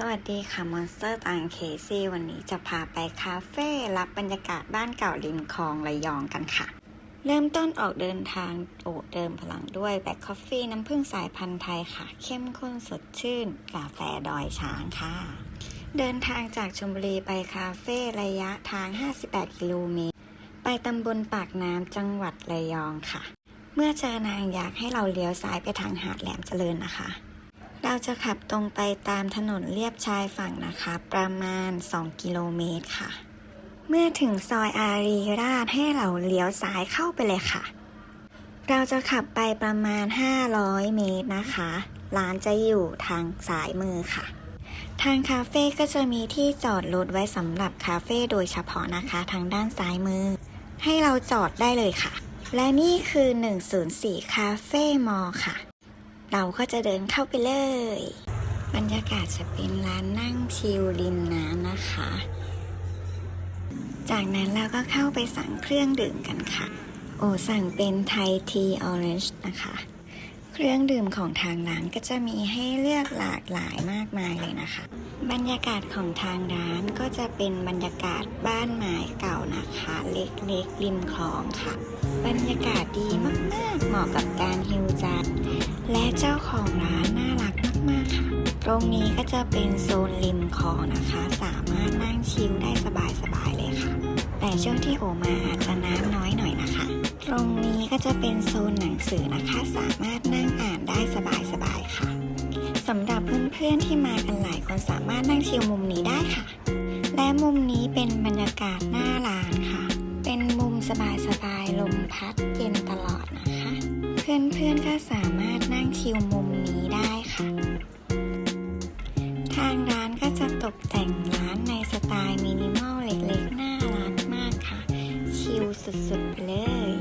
สวัสดีค่ะมอนสเตอร์ต่างเคซี่วันนี้จะพาไปคาเฟ่รับบรรยากาศบ้านเก่าริมคลองระยองกันค่ะ เริ่มต้นออกเดินทางโอเดิมพลังด้วยแบ็คคอฟฟี่น้ำผึ้งสายพันธุ์ไทยค่ะ เข้มข้นสดชื่น กาแฟดอยช้างค่ะ เดินทางจากชลบุรีไปคาเฟ่ระยะทาง 58 กิโลเมตร ไปตำบลปากน้ำจังหวัดระยองค่ะ เมื่อเจอนางอยากให้เราเลี้ยวซ้ายไปทางหาดแหลมเจริญนะคะ เราจะขับตรงไปตามถนนเลียบชายฝั่งนะคะ ประมาณ 2 กิโลเมตรค่ะ เมื่อถึงซอยอารีราชให้เราเลี้ยวซ้ายเข้าไปเลยค่ะ เราจะขับไปประมาณ 500 เมตรนะคะ ร้านจะอยู่ทางซ้ายมือค่ะ ทางคาเฟ่ก็จะมีที่จอดรถไว้สำหรับคาเฟ่โดยเฉพาะนะคะ ทางด้านซ้ายมือ ให้เราจอดได้เลยค่ะ และนี่คือ 104 คาเฟ่มอค่ะ เราก็จะเดินเข้าไปเลย บรรยากาศจะเป็นร้านนั่งชิลริมน้ำนะคะ จากนั้นเราก็เข้าไปสั่งเครื่องดื่มกันค่ะ โอสั่งเป็นไทยทีออเรนจ์นะคะ เครื่องดื่มของทางร้านก็จะมีให้เลือกหลากหลายมากมายเลยนะคะ บรรยากาศของทางร้านก็จะเป็นบรรยากาศบ้านไม้เก่านะคะ เล็กๆริมคลองค่ะ บรรยากาศดีมากๆ เหมาะกับการฮิวใจและเจ้าของร้านน่ารักมากๆค่ะ ตรงนี้ก็จะเป็นโซนริมคลองนะคะ สามารถนั่งชิลได้สบายๆเลยค่ะ แต่ช่วงที่โอมาอาจจะน้ำน้อยหน่อยนะคะ ตรงนี้ก็จะเป็นโซนหนังสือนะคะ สามารถนั่งอ่านได้สบายๆค่ะสำหรับเพื่อนๆที่มากันหลายคนสามารถนั่งชิลมุมนี้ได้ค่ะ และมุมนี้เป็นบรรยากาศน้าร้า นค่ะเป็นมุมสบายๆลมพัดเย็นตลอดนะคะ เพื่อนๆก็สามารถนั่งชิลมุมนี้ได้ค่ะ ทางร้านก็จะตกแต่งร้านในสไตล์มินิมอลเล็กๆ น่ารักมากค่ะ ชิลสุดๆไปเลย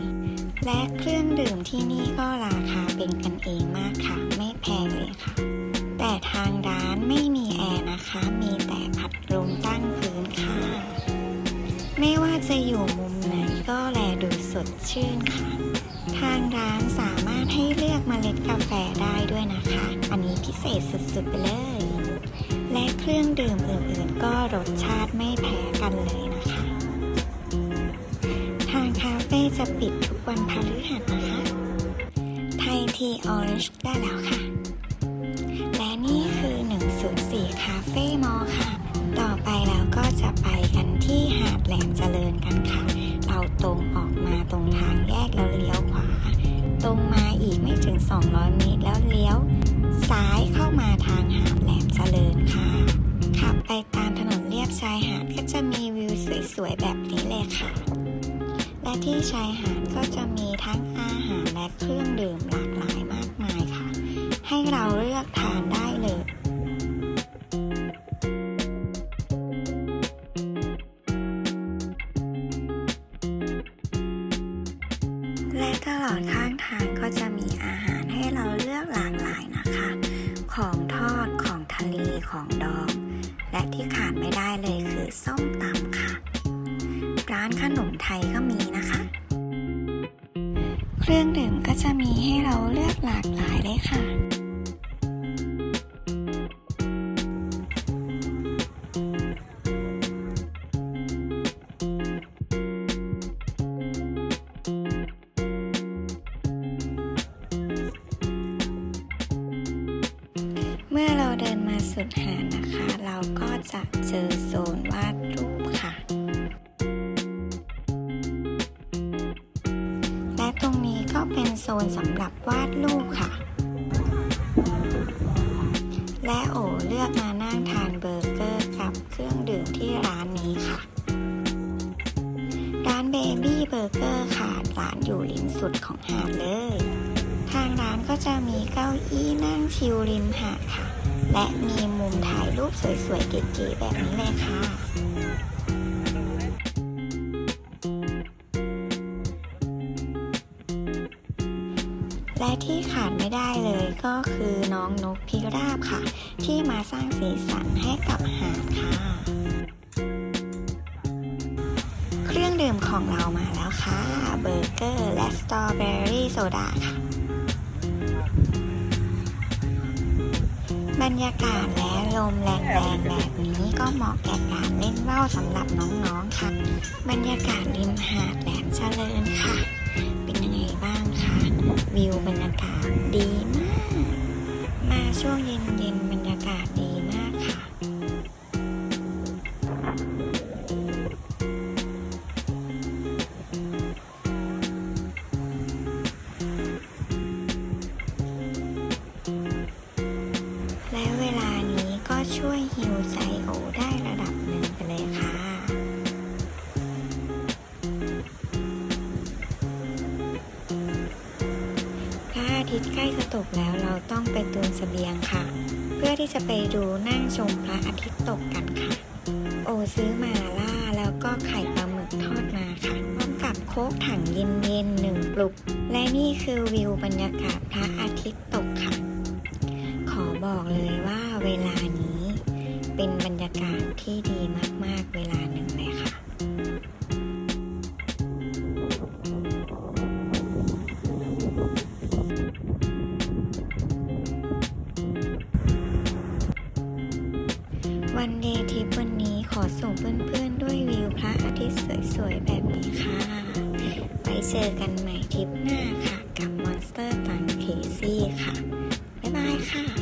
และเครื่องดื่มที่นี่ก็ราคาเป็นกันเองมากค่ะ ไม่แพงเลยค่ะ แต่ทางร้านไม่มีแอร์นะคะ มีแต่พัดลมตั้งพื้นค่ะ ไม่ว่าจะอยู่มุ มไหนก็แลดูสดชื่นค่ะ ทางร้านสามารถให้เลือกเมล็ดกาแฟได้ด้วยนะคะ อันนี้พิเศษสุดๆไปเลย และเครื่องดื่มอื่นๆ ก็รสชาติไม่แพ้กันเลยนะคะ ทางคาเฟ่จะปิดทุกวันพฤหัสนะคะ ไทยทีออรนจ์ได้แล้วค่ะ และนี่คือ 104 คาเฟ่มอค่ะ ตรงมาอีกไม่ถึง 200 เมตรแล้วเลี้ยว ซ้ายเข้ามาทางหาดแหลมเจริญค่ะ ขับไปตามถนนเลียบชายหาดก็จะมีวิวสวยๆแบบนี้เลยค่ะ และที่ชายหาดก็จะมีทั้งอาหารและเครื่องดื่มหลากหลายมากมายค่ะ ให้เราเลือกทานได้เลยและตลอดข้า ก็จะมีอาหารให้เราเลือกหลากหลายนะคะ ของทอดของทะเลของดอง และที่ขาดไม่ได้เลยคือส้มตำค่ะ ร้านขนมไทยก็มีนะคะ เครื่องดื่มก็จะมีให้เราเลือกหลากหลายเลยค่ะ สุดหาดนะคะ เราก็จะเจอโซนวาดรูปค่ะ และตรงนี้ก็เป็นโซนสำหรับวาดรูปค่ะ และโอเลือกมานั่งทานเบอร์เกอร์กับเครื่องดื่มที่ร้านนี้ค่ะ ร้านเบบี้เบอร์เกอร์ค่ะร้านอยู่ริมสุดของหาดเลย ทางร้านก็จะมีเก้าอี้นั่งชิลริมหาดค่ะ และมีมุมถ่ายรูปสวยๆเก๋ๆแบบนี้เลยค่ะและที่ขาดไม่ได้เลยก็คือน้องนกพิราบค่ะ ที่มาสร้างสีสันให้กับหาดค่ะ เครื่องดื่มของเรามาแล้วค่ะ เบอร์เกอร์และสตรอเบอรี่โซดาค่ะ บรรยากาศและลมแรงๆแบบนี้ก็เหมาะแก่การเล่นว่าวสำหรับน้องๆค่ะ บรรยากาศริมหาดแหลมเจริญค่ะ เป็นยังไงบ้างคะวิวบรรยากาศดีมาก มาช่วงเย็นๆบรร พระอาทิตย์ใกล้จะตกแล้วเราต้องไปตุนเสบียงค่ะ เพื่อที่จะไปดูนั่งชมพระอาทิตย์ตกกันค่ะ โอซื้อมาล่าแล้วก็ไข่ปลาหมึกทอดมาค่ะพร้อมกับโคกถังเย็นๆหนึ่งปลุกและนี่คือวิวบรรยากาศพระอาทิตย์ตกค่ะ ขอบอกเลยว่าเวลานี้เป็นบรรยากาศที่ดีมากๆเวลาหนึ่งเลยค่ะ วันเดย์ทริปวันนี้ขอส่งเพื่อนๆด้วยวิวพระอาทิตย์สวยๆ แบบนี้ค่ะไปเจอกันใหม่ทริปหน้าค่ะ กับมอนสเตอร์ตันเคซี่ค่ะ บ๊ายบายค่ะ